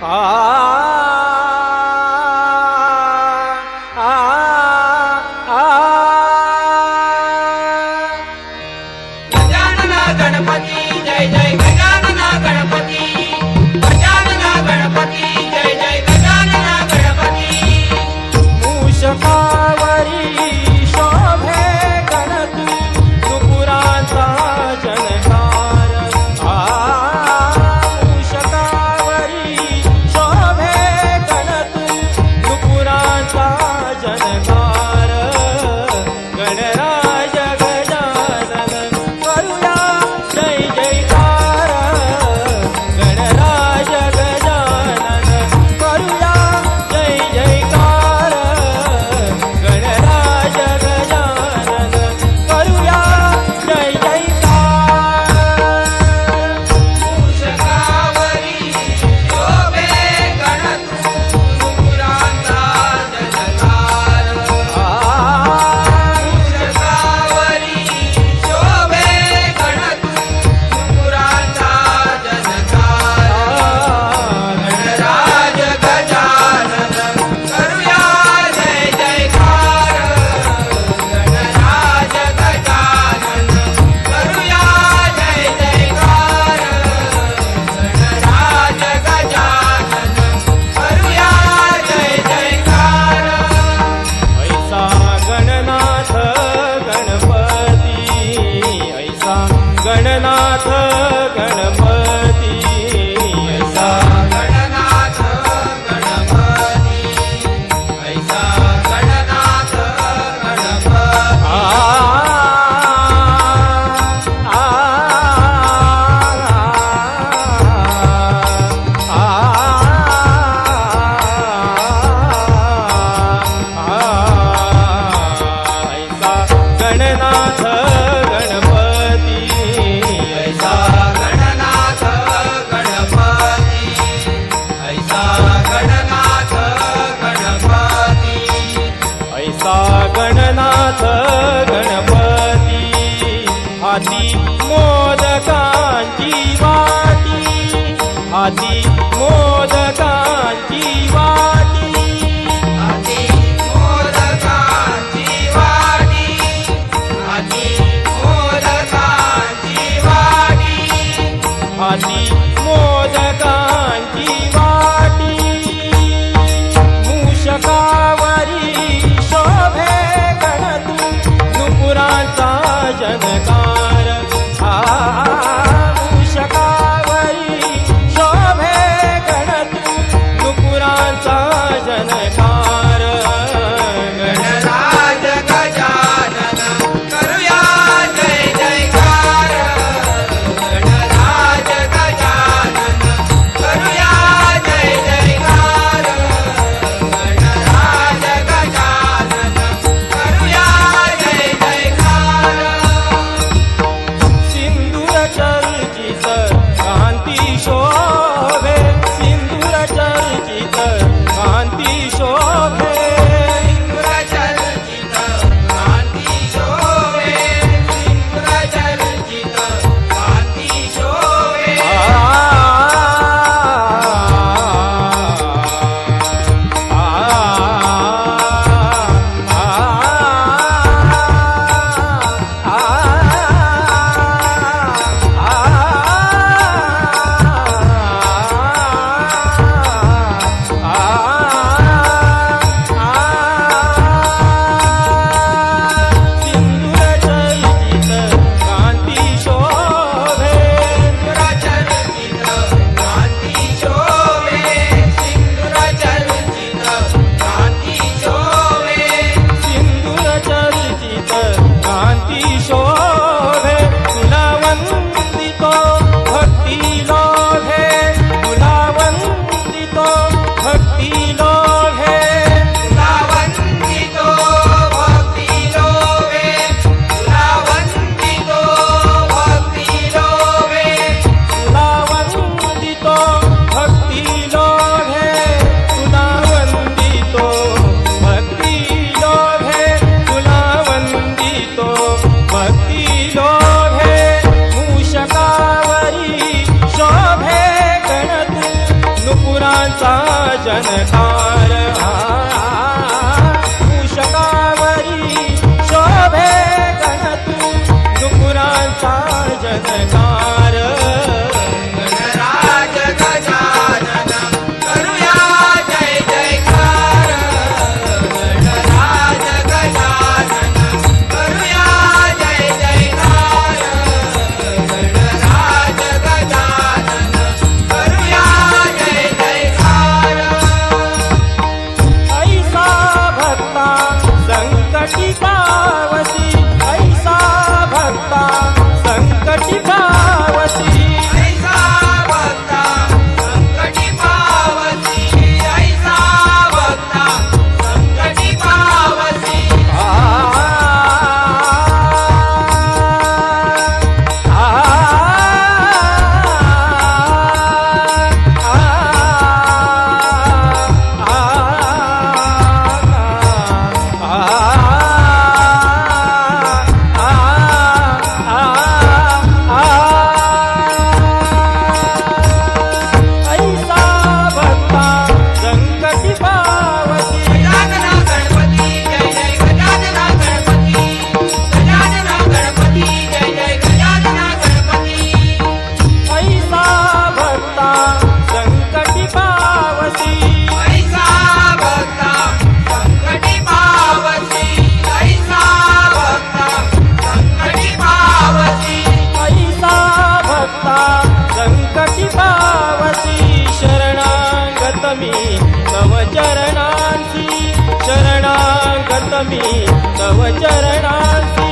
啊。मोदकांची वाटी. हाती मोदकांची वाटी. हाती मोदकांची वाटी. हाती मोदकांची वाटी. हाती कार तव चरणांसी शरणागत मी तव चरणांसी